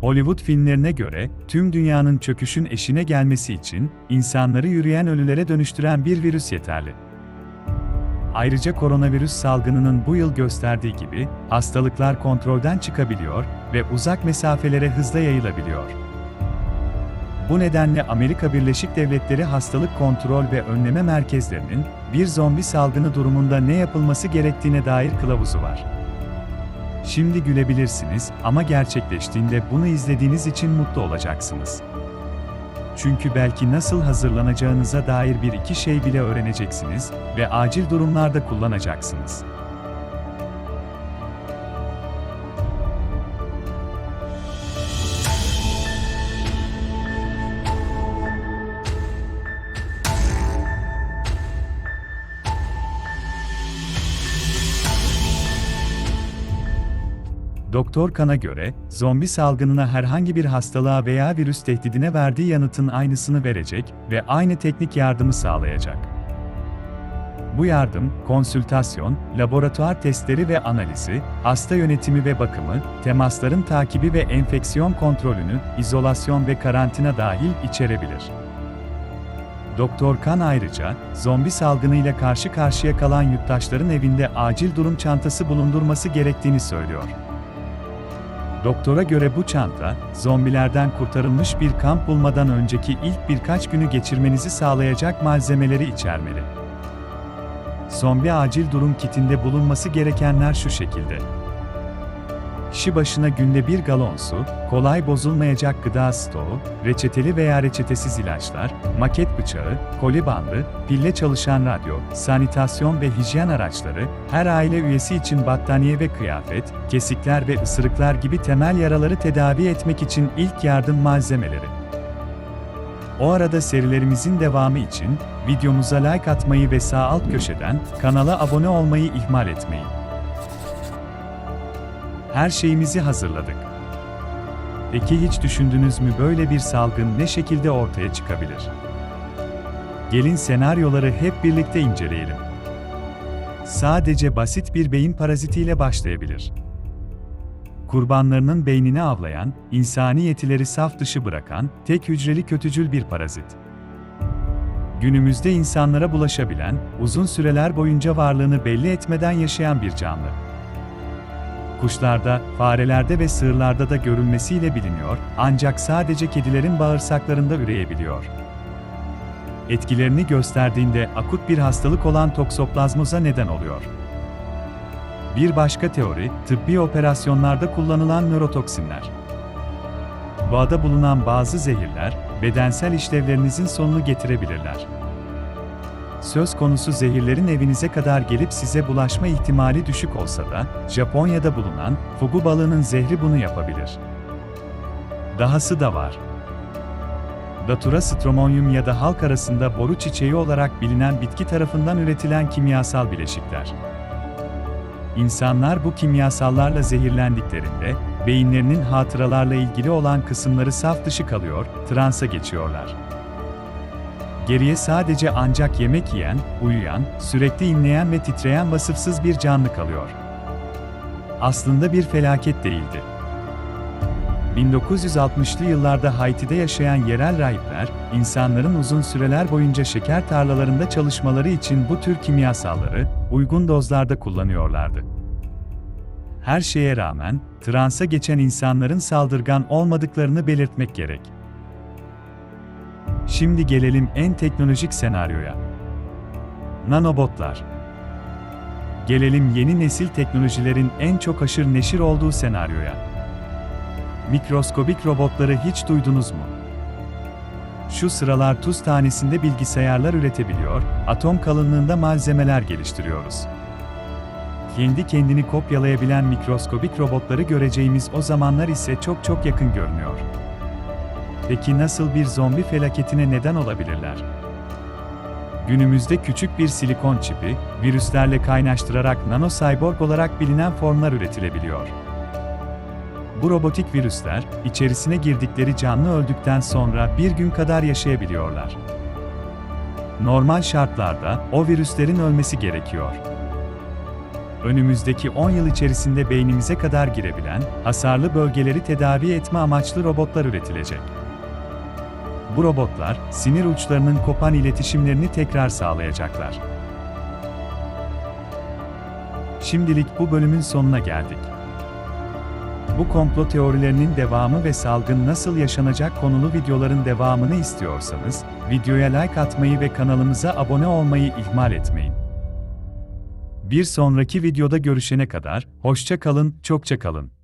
Hollywood filmlerine göre, tüm dünyanın çöküşün eşine gelmesi için, insanları yürüyen ölülere dönüştüren bir virüs yeterli. Ayrıca koronavirüs salgınının bu yıl gösterdiği gibi, hastalıklar kontrolden çıkabiliyor ve uzak mesafelere hızla yayılabiliyor. Bu nedenle Amerika Birleşik Devletleri Hastalık Kontrol ve Önleme Merkezlerinin, bir zombi salgını durumunda ne yapılması gerektiğine dair kılavuzu var. Şimdi gülebilirsiniz ama gerçekleştiğinde bunu izlediğiniz için mutlu olacaksınız. Çünkü belki nasıl hazırlanacağınıza dair bir iki şey bile öğreneceksiniz ve acil durumlarda kullanacaksınız. Doktor Kan'a göre, zombi salgınına herhangi bir hastalığa veya virüs tehdidine verdiği yanıtın aynısını verecek ve aynı teknik yardımı sağlayacak. Bu yardım, konsültasyon, laboratuvar testleri ve analizi, hasta yönetimi ve bakımı, temasların takibi ve enfeksiyon kontrolünü, izolasyon ve karantina dahil içerebilir. Doktor Kan ayrıca, zombi salgınıyla karşı karşıya kalan yurttaşların evinde acil durum çantası bulundurması gerektiğini söylüyor. Doktora göre bu çanta, zombilerden kurtarılmış bir kamp bulmadan önceki ilk birkaç günü geçirmenizi sağlayacak malzemeleri içermeli. Zombi acil durum kitinde bulunması gerekenler şu şekilde. Kişi başına günde bir galon su, kolay bozulmayacak gıda stoğu, reçeteli veya reçetesiz ilaçlar, maket bıçağı, koli bandı, pille çalışan radyo, sanitasyon ve hijyen araçları, her aile üyesi için battaniye ve kıyafet, kesikler ve ısırıklar gibi temel yaraları tedavi etmek için ilk yardım malzemeleri. O arada serilerimizin devamı için videomuza like atmayı ve sağ alt köşeden kanala abone olmayı ihmal etmeyin. Her şeyimizi hazırladık. Peki hiç düşündünüz mü böyle bir salgın ne şekilde ortaya çıkabilir? Gelin senaryoları hep birlikte inceleyelim. Sadece basit bir beyin parazitiyle başlayabilir. Kurbanlarının beynini avlayan, insani yetileri saf dışı bırakan, tek hücreli kötücül bir parazit. Günümüzde insanlara bulaşabilen, uzun süreler boyunca varlığını belli etmeden yaşayan bir canlı kuşlarda, farelerde ve sığırlarda da görülmesiyle biliniyor, ancak sadece kedilerin bağırsaklarında üreyebiliyor. Etkilerini gösterdiğinde akut bir hastalık olan toksoplazmoza neden oluyor. Bir başka teori, tıbbi operasyonlarda kullanılan nörotoksinler. Doğada bulunan bazı zehirler, bedensel işlevlerinizin sonunu getirebilirler. Söz konusu zehirlerin evinize kadar gelip size bulaşma ihtimali düşük olsa da, Japonya'da bulunan fugu balığının zehri bunu yapabilir. Dahası da var. Datura stromonium ya da halk arasında boru çiçeği olarak bilinen bitki tarafından üretilen kimyasal bileşikler. İnsanlar bu kimyasallarla zehirlendiklerinde, beyinlerinin hatıralarla ilgili olan kısımları saf dışı kalıyor, transa geçiyorlar. Geriye sadece ancak yemek yiyen, uyuyan, sürekli inleyen ve titreyen vasıfsız bir canlı kalıyor. Aslında bir felaket değildi. 1960'lı yıllarda Haiti'de yaşayan yerel rahipler, insanların uzun süreler boyunca şeker tarlalarında çalışmaları için bu tür kimyasalları uygun dozlarda kullanıyorlardı. Her şeye rağmen, transa geçen insanların saldırgan olmadıklarını belirtmek gerek. Şimdi gelelim en teknolojik senaryoya. Nanobotlar. Gelelim yeni nesil teknolojilerin en çok aşır neşir olduğu senaryoya. Mikroskobik robotları hiç duydunuz mu? Şu sıralar tuz tanesinde bilgisayarlar üretebiliyor, atom kalınlığında malzemeler geliştiriyoruz. Kendi kendini kopyalayabilen mikroskobik robotları göreceğimiz o zamanlar ise çok çok yakın görünüyor. Peki nasıl bir zombi felaketine neden olabilirler? Günümüzde küçük bir silikon çipi, virüslerle kaynaştırarak nanocyborg olarak bilinen formlar üretilebiliyor. Bu robotik virüsler, içerisine girdikleri canlı öldükten sonra bir gün kadar yaşayabiliyorlar. Normal şartlarda o virüslerin ölmesi gerekiyor. önümüzdeki 10 yıl içerisinde beynimize kadar girebilen, hasarlı bölgeleri tedavi etme amaçlı robotlar üretilecek. Bu robotlar, sinir uçlarının kopan iletişimlerini tekrar sağlayacaklar. Şimdilik bu bölümün sonuna geldik. Bu komplo teorilerinin devamı ve salgın nasıl yaşanacak konulu videoların devamını istiyorsanız, videoya like atmayı ve kanalımıza abone olmayı ihmal etmeyin. Bir sonraki videoda görüşene kadar, hoşça kalın, çokça kalın.